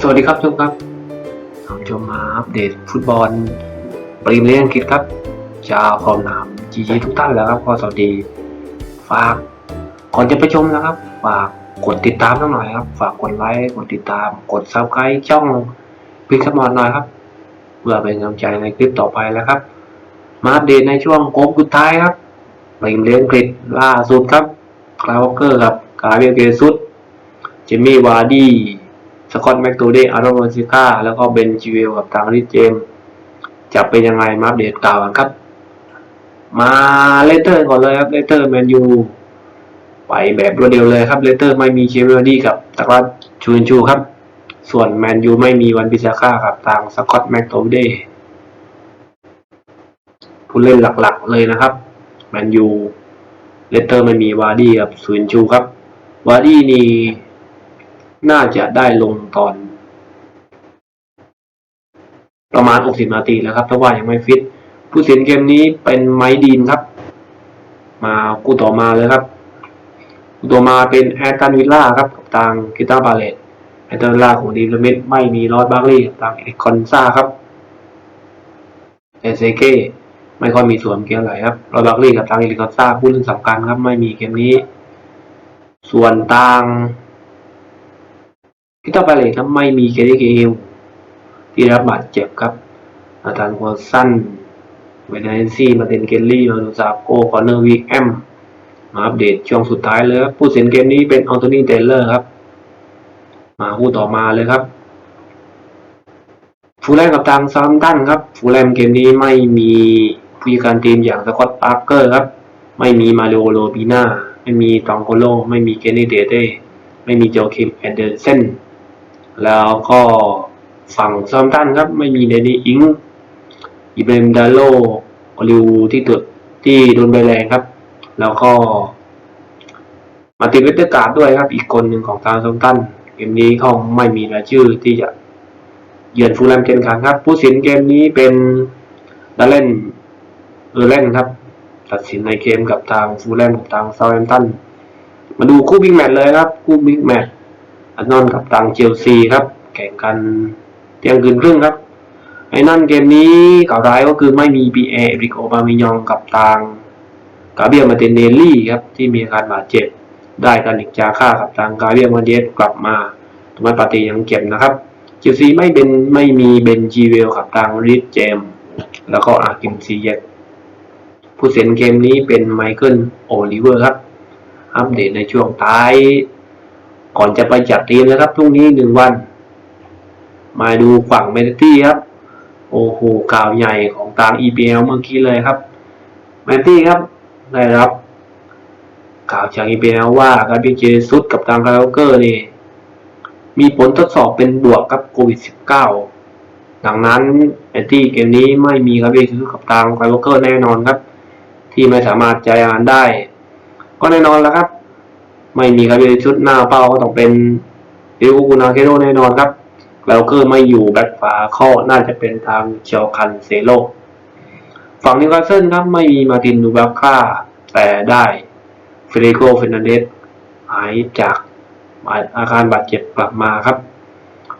สวัสดีครับทุกครับท่านผู้ชมมาอัปเดตฟุตบอลปรีเมียร์อังกฤษครับชาวขอบนามจีจีทุกท่านแล้วครับก็สวัสดี ฝากก่อนจะไปชมนะครับ ฝากกดติดตามหน่อยครับ ฝากกดไลค์กดติดตาม กดซับสไครต์ช่องพิกสมอนหน่อยครับ เพื่อเป็นกำลังใจในคลิปต่อไปแล้วครับ มาอัปเดตในช่วงโค้งสุดท้ายครับปรีเมียร์อังกฤษล่าสุดครับคลาวเกอร์กับกาเบรียลเกซุสเจมี่วาร์ดี้ กอตแม็กโตเดย์อารอนซิก้าแล้วก็เบนจิเวลกับทางริเจม จะเป็นยังไงมาอัปเดตกล่าวกันครับ มาเลเตอร์ก่อนเลยครับเลเตอร์แมนยูไปแบบรวดเร็วเลยครับเลเตอร์ไม่มีเชฟเวลดี้กับตะวัดชูนชูครับ ส่วนแมนยูไม่มีวันพิซาค่ากับทางสกอตแม็กโตเดย์ผู้เล่นหลักๆเลยนะครับแมนยูเลเตอร์ไม่มีวาร์ดี้กับซูนชูครับวาร์ดี้นี่ น่าจะได้ลงตอน ประมาณ 60 นาทีแล้วครับเพราะว่ายังไม่ฟิต ผู้เสียนเกมนี้เป็นไมดีนครับ มากู้ต่อมาเลยครับกู้ต่อมาเป็นแอตตันวิลล่าครับกับทางกิตาบาเลตแอตตันวิลล่าของดีมลมิดไม่มีรอดบาร์ลี่กับทางเอกคอนซาครับเอเซเกไม่ค่อยมีส่วนเกี่ยวอะไรครับรอดบาร์ลี่กับทางเอกคอนซาผู้เล่นสำคัญครับ ไม่มีเกมนี้ ส่วนทาง พิตาบาเลครับไม่มีเคเดเคฮิลที่รับบาดเจ็บครับอาธานวอสันเวเนซี่มาเตนเกลลี่มาดูซาโกคอนเนอร์วีแอมมาอัปเดตช่วงสุดท้ายเลยครับผู้เสียนเกมนี้เป็นอัลโทนีเทเลอร์ครับ มาคู่ต่อมาเลยครับ ฟูลแลมกับทางซาร์ตันครับ ฟูลแลมเกมนี้ไม่มีผู้จัดการทีมอย่างสกอตปาร์เกอร์ครับ ไม่มีมาริโอโรบิน่าไม่มีตองโกโล ไม่มีเกนนี่เดเต้ไม่มีโจคิมแอนเดอร์เซน แล้วก็ฝั่งซอมตันครับ ไม่มีเดนนี่อิงอิเบมดาโลโอลิวที่ตุดที่โดนใบแรงครับ แล้วก็ มาติเวสเตอร์การ์ดด้วยครับ อีกคนหนึ่งของทางซอมตันเกมนี้เขาไม่มีรายชื่อที่จะเยือนฟูลแลมเกนขันครับ ผู้สินเกมนี้เป็นดาเล่นเออร์เลนครับตัดสินในเกมกับทางฟูลแลมกับทางซา u t แ a มตันมาดูคู่บิ๊กแมตช์เลยครับ คู่บิ๊กแมตช์ อาร์นอนกับทางเชลซีครับ แข่งกันเที่ยงคืนครึ่งครับ ไอ้นั่นเกมนี้ข่าวร้ายก็คือไม่มีปีเอริกโอบามิยองกับทางกาเบียมาเตเนลลี่ครับ ที่มีอาการบาดเจ็บ ได้กันอีกจาค่ากับทางกาเบียมาเดสกลับมาทำไมปาติยังเจ็บนะครับเชลซีไม่เป็นไม่มีเบนจีเวลกับทางริดเจม แล้วก็อากิมซีเยตผู้เสียนเกมนี้เป็นไมเคิลโอลิเวอร์ครับ อัปเดตในช่วงท้าย ก่อนจะไปจัดทีมนะครับพรุ่งนี้หนึ่งวัน มาดูฝั่งเมนตี้ครับ โอ้โหข่าวใหญ่ของทาง EPL เมื่อกี้เลยครับแมนตี้ครับได้รับข่าวจาก EPL ว่าการบิเจซุดกับทางคาร์ลเกอร์นี่มีผลทดสอบเป็นบวกกับโควิด -19 ดังนั้นแมนตี้เกมนี้ไม่มีการบิเจซุดกับทางคาร์เกอร์แน่นอนครับ ที่ไม่สามารถใจอ่านได้ ก็แน่นอนแล้วครับ ไม่มีครับชุดหน้าเป้าก็ต้องเป็นลิวกูนาเคโรแน่นอนครับแล้วก็ไม่อยู่แบ็คฝาข้อน่าจะเป็นทางเชลคันเซโลฝั่งนิวคาสเซิลครับไม่มีมาตินดูบัคค่าแต่ได้เฟเดโกเฟรนันเดสหายจากอาการบาดเจ็บกลับมาครับ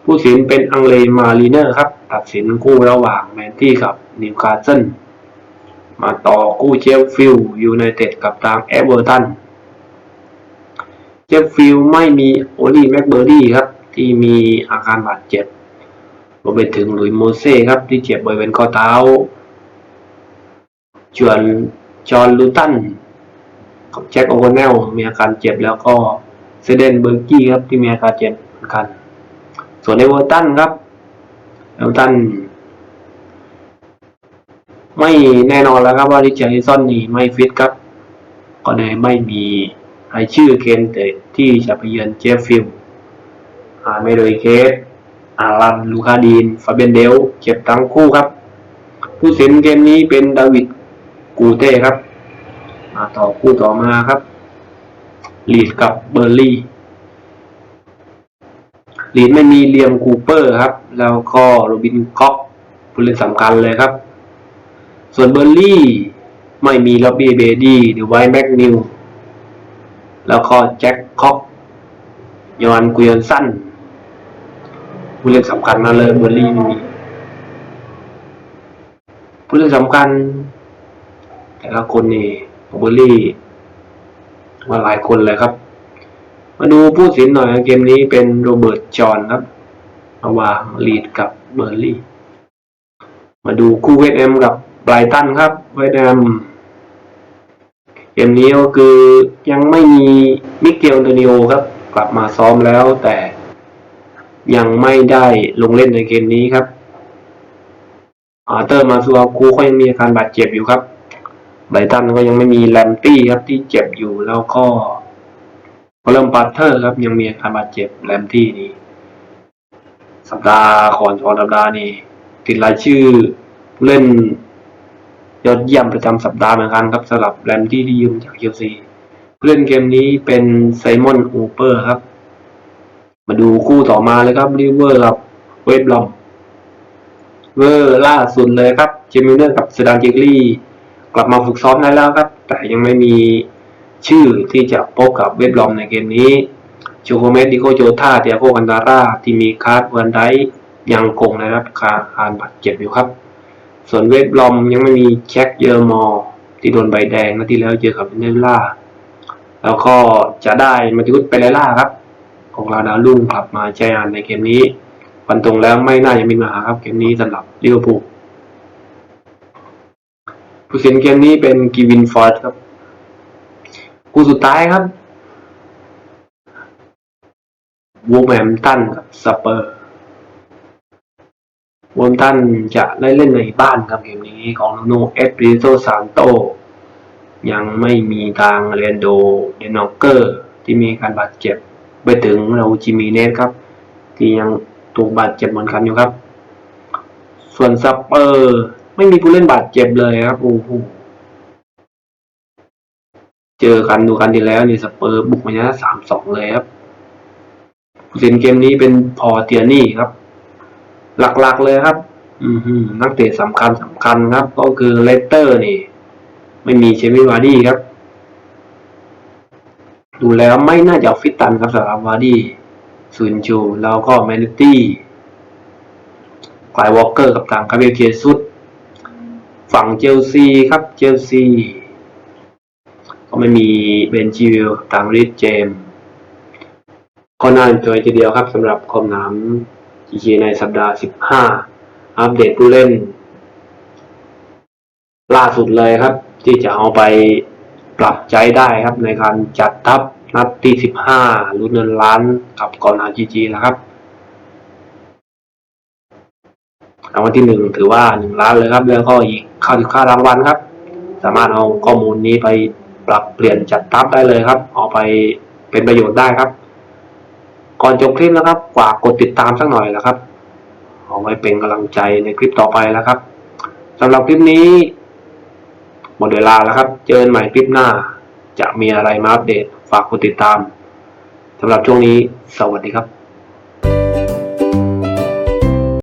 ผู้สินเป็นอังเลมารีเนอร์ครับ ตัดสินคู่ระหว่างแมนตี้กับนิวคาสเซิลมาต่อคู่เชฟฟิลด์ยูไนเต็ดกับทางเอเวอร์ตัน เจฟฟิลไม่มีโอลีแม็กเบอร์ดี้ครับ ที่มีอาการบาดเจ็บรวมไปถึงหลุยโมเซ่ครับ ที่เจ็บบริเวณข้อเท้าจวนจอห์นลูตันกับแจ็คโอคอนเนลมีอาการเจ็บแล้วก็เซเดนเบอร์กี้ครับที่มีอาการเจ็บเหมือนกัน ส่วนเอเวอร์ตันครับเอเวอร์ตันไม่แน่นอนแล้วครับว่าริชาร์ดซอนนี่ไม่ฟิตครับ ก็เลยไม่มี รายชื่อเคนเตที่จะไปเยือนเจฟฟิลด์อาเมโดยเคสอารันลูคาดีนฟาเบนเดลเจ็บทั้งคู่ครับ ผู้เสียนเกมนี้เป็นดาวิดกูเต้ครับ มาต่อคู่ต่อมาครับลีดกับเบอร์ลี่ลีดไม่มีเลียมคูเปอร์ครับ แล้วก็โรบินค็อกผู้เล่นสำคัญเลยครับ ส่วนเบอร์ลี่ไม่มีล็อบบี้เบดี้หรือไวแม็กนิว แล้วก็แจ็คค็อกยอนกุยอนสั้นผู้เล่นสำคัญมาเลยเบอร์ลี่ไม่มีผู้เล่นสำคัญ แต่ละคนนี่เบอร์ลี่มาหลายคนเลยครับ มาดูผู้สินหน่อยเกมนี้เป็นโรเบิร์ตจอห์นครับระหว่างลีดกับเบอร์ลี่ มาดูคู่เวสต์แฮมกับไบรตันครับเวสต์แฮม เกมนี้ก็คือยังไม่มีมิเกลโตนิโอครับ กลับมาซ้อมแล้วแต่ยังไม่ได้ลงเล่นในเกมนี้ครับอาร์เตอร์มาซัวคูก็ยังมีอาการบาดเจ็บอยู่ครับไบรตันก็ยังไม่มีแลมตี้ครับที่เจ็บอยู่แล้วก็เริ่มปัตเตอร์ครับยังมีอาการบาดเจ็บแลมตี้นี่สัปดาห์ก่อนสองสัปดาห์นี่ติดรายชื่อเล่น ยอดเยี่ยมประจำสัปดาห์เหมือนกันครับสำหรับแรมที่ที่ยืมจากเชลซีผู้เล่นเกมนี้เป็นไซมอนอูเปอร์ครับ มาดูคู่ต่อมาเลยครับริเวอร์กับเวฟบลอมเวอร์ล่าสุดเลยครับเจมิเนอร์กับเซดานเจกลี่กลับมาฝึกซ้อมได้แล้วครับ แต่ยังไม่มีชื่อที่จะพบกับเวฟบลอมในเกมนี้โจโคเมสดิโกโจธาเตียโกกันดาร่าที่มีคาร์ดวันไดยังคงนะครับการบาดเจ็บอยู่ครับ ส่วนเวทบลอมยังไม่มีแจ็คเยอร์มอร์ที่โดนใบแดงนัดที่แล้วเจอกับเนล่า แล้วก็จะได้มาติวุฒไปเลล่าครับ ของเราดาวรุ่งกลับมาใช้งานในเกมนี้ฟันตรงแล้วไม่น่าจะมีปัญหาครับเกมนี้สำหรับลิเวอร์พูลผู้เสียนเกมนี้เป็นกีวินฟอร์ดครับคู่สุดท้ายครับวูแมมตันกับสเปอร์ วอมตันจะได้เล่นในบ้านครับเกมนี้ของโนเอสปริโซซานโต ยังไม่มีทางเรนโดเดนอกเกอร์ที่มีการบาดเจ็บไปถึงเราจิมิเนสครับ ที่ยังถูกบาดเจ็บเหมือนกันอยู่ครับ ส่วนซัปเปอร์ไม่มีผู้เล่นบาดเจ็บเลยครับโอ้โหเจอกันดูกันดีแล้วนี่สเปอร์บุกมาชนะสามสองเลยครับผู้เล่นเกมนี้เป็นพอเตียนี่ครับ หลักๆเลยครับ อืมนักเตะสำคัญสำคัญครับ ก็คือเลสเตอร์นี่ ไม่มีเชมิวาร์ดี้ครับ ดูแล้วไม่น่าจะฟิตตันครับสำหรับวาร์ดี้ซุนจูแล้วก็แมนตี้ไกลวอลเกอร์กับทางคาเบลเจซุสฝั่งเจลซีครับเจลซีก็ไม่มีเบนจิวิลทางริดเจมก็น่าจอยทีเดียวครับสำหรับคอมน้ำ GK ในสัปดาห์ 15 อัปเดตผู้เล่น ล่าสุดเลยครับ ที่จะเอาไปปรับใจได้ครับ ในการจัดทัพนัดที่ 15ลุ้นเงินล้านกับกอนอา GG นะครับรางวัลที่หนึ่งถือว่าหนึ่งล้านเลยครับ แล้วก็อีกค่าสิบค่ารางวัลครับ สามารถเอาข้อมูลนี้ไปปรับเปลี่ยนจัดทัพได้เลยครับ เอาไปเป็นประโยชน์ได้ครับ ก่อนจบคลิปนะครับฝากกดติดตามสักหน่อยนะครับเอาไว้เป็นกำลังใจในคลิปต่อไปนะครับสำหรับคลิปนี้หมดเวลาแล้วครับ เจอกันใหม่คลิปหน้า จะมีอะไรมาอัปเดต ฝากกดติดตามสำหรับช่วงนี้ สวัสดีครับ